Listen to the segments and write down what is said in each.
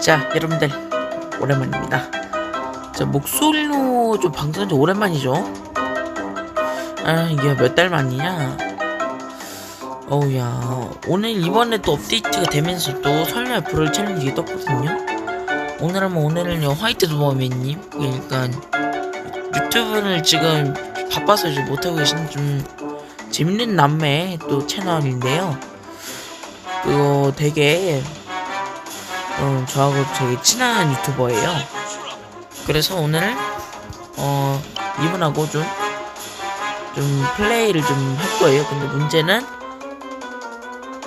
자, 여러분들 오랜만입니다. 자, 목소리로 좀 방송한 지 오랜만이죠. 아, 이게 몇 달 만이냐? 어우야, 오늘 이번에 또 업데이트가 되면서 또 설날 불을 챌린지가 떴거든요. 오늘 하면 오늘은요 화이트 도마맨님 그러니까 유튜브를 지금 바빠서 이제 못하고 계신 좀 재밌는 남매 또 채널인데요. 그거 되게 어, 저하고 되게 친한 유튜버예요. 그래서 오늘 어 이분하고 좀 좀 플레이를 좀 할 거예요. 근데 문제는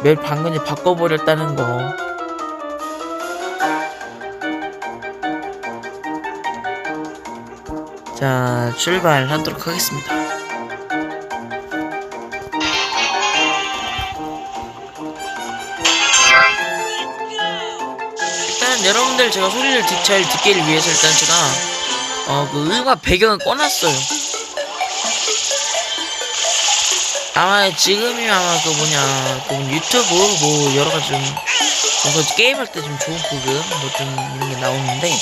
매일 방금이 바꿔버렸다는 거. 자, 출발하도록 하겠습니다. 일단 여러분들 제가 소리를 듣- 잘 듣기를 위해서 일단 제가 어 그 음악 배경을 꺼놨어요. 아마 지금이면 아마 그 뭐냐 그 유튜브 뭐 여러 가지 좀 뭔가 게임할 때 좀 좋은 부분 뭐좀 이런 게 나오는데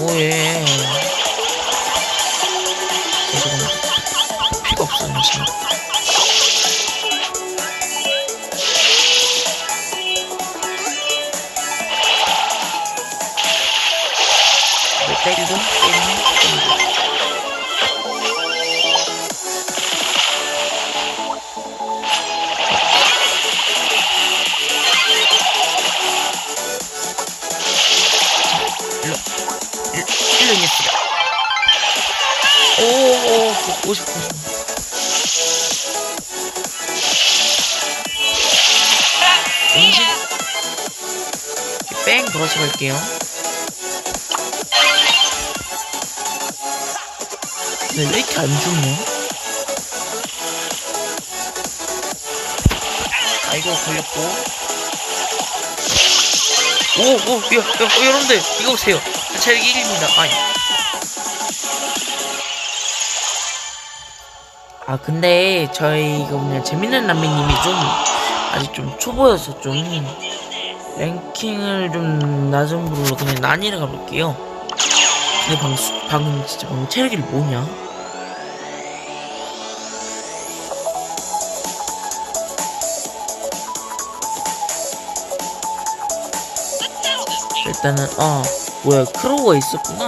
오예 뭐 때리고 때리고 때리고 일로 일- 일로 있습니다 오오오 50 음식 이렇게 뺑 돌아서 갈게요 왜 이렇게 안 죽냐? 아이고 걸렸고 오, 오, 야, 야, 어, 여러분들, 이거 보세요. 체력 1입니다. 아니. 아, 근데, 저희, 이거 뭐냐, 재밌는 남매님이 좀, 아직 좀 초보여서 좀, 랭킹을 좀 낮은 부로 그냥 난이를 가볼게요. 근데 수- 방금 진짜 방금 체력이 뭐냐? 일단은 어 뭐야 크로우가 있었구나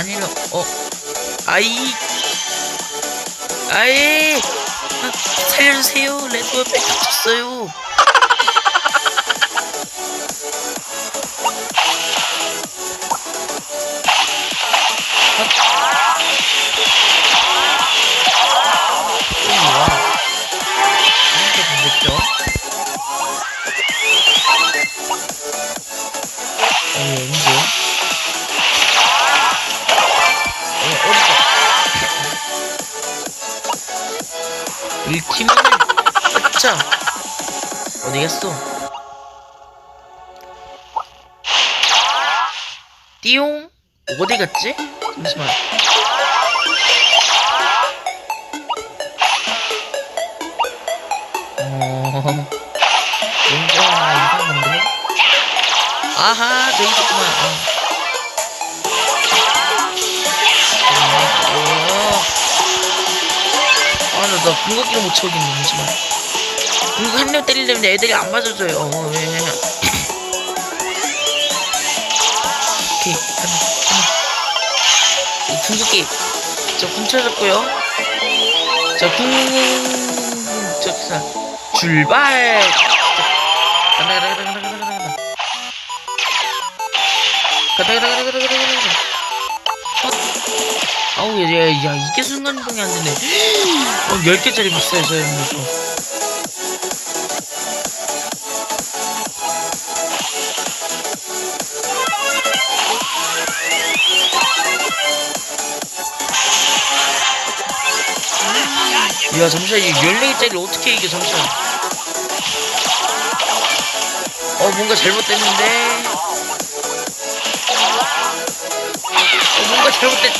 아니라 어. 아이. 아이. 아, 살려주세요. 레드가 뺏겼어요 팀은 아차! 어디 갔어? 띠용? 어디 갔지? 잠시만. 어... 뭔가 이상한데? 아하, 저기 있구만. 어. 어. 아, 나, 나 궁극기를 못 채우겠네, 잠시만. 궁극 한명 때리려면 애들이 안 맞아줘요. 어, 왜. 오케이, 하나, 하나. 이 궁극기. 저궁 찾았고요. 자, 궁, 저, 자, 출발! 간다, 간다, 간다, 간다, 간다, 간다, 간다. 간다, 간다, 간다, 간다, 간다, 간다. 어. 아우, 야, 야, 야, 이게 순간이동이 안 되네. 어, 10개짜리 비싸요, 저 녀석. 야 잠시만 이 14개짜리 어떻게 이겨 잠시만 어 뭔가 잘못됐는데 뭔가 잘못됐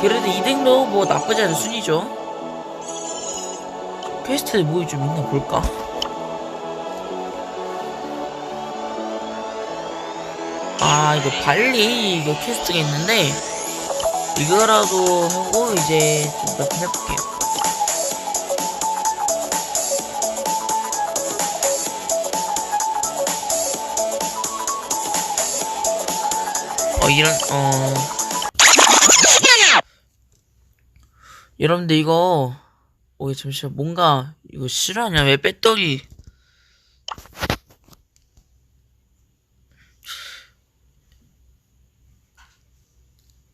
그래도 2등도 뭐 나쁘지 않은 순위죠. 퀘스트에 뭐이 좀 있나 볼까? 아 이거 발리 이거 퀘스트가 있는데 이거라도 하고 이제 좀 몇 번 해볼게요 이런 어. 여러분들 이거 어 잠시만. 뭔가 이거 실화냐? 왜 배터리?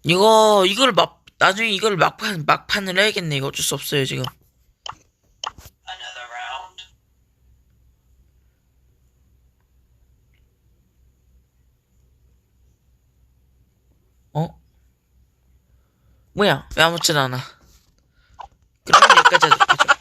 이거 이걸 막 나중에 이걸 막판 막판을 해야겠네. 이거 어쩔 수 없어요 지금 어? 뭐야? 왜 아무렇지도 않아 그럼 여기까지 하도록 하죠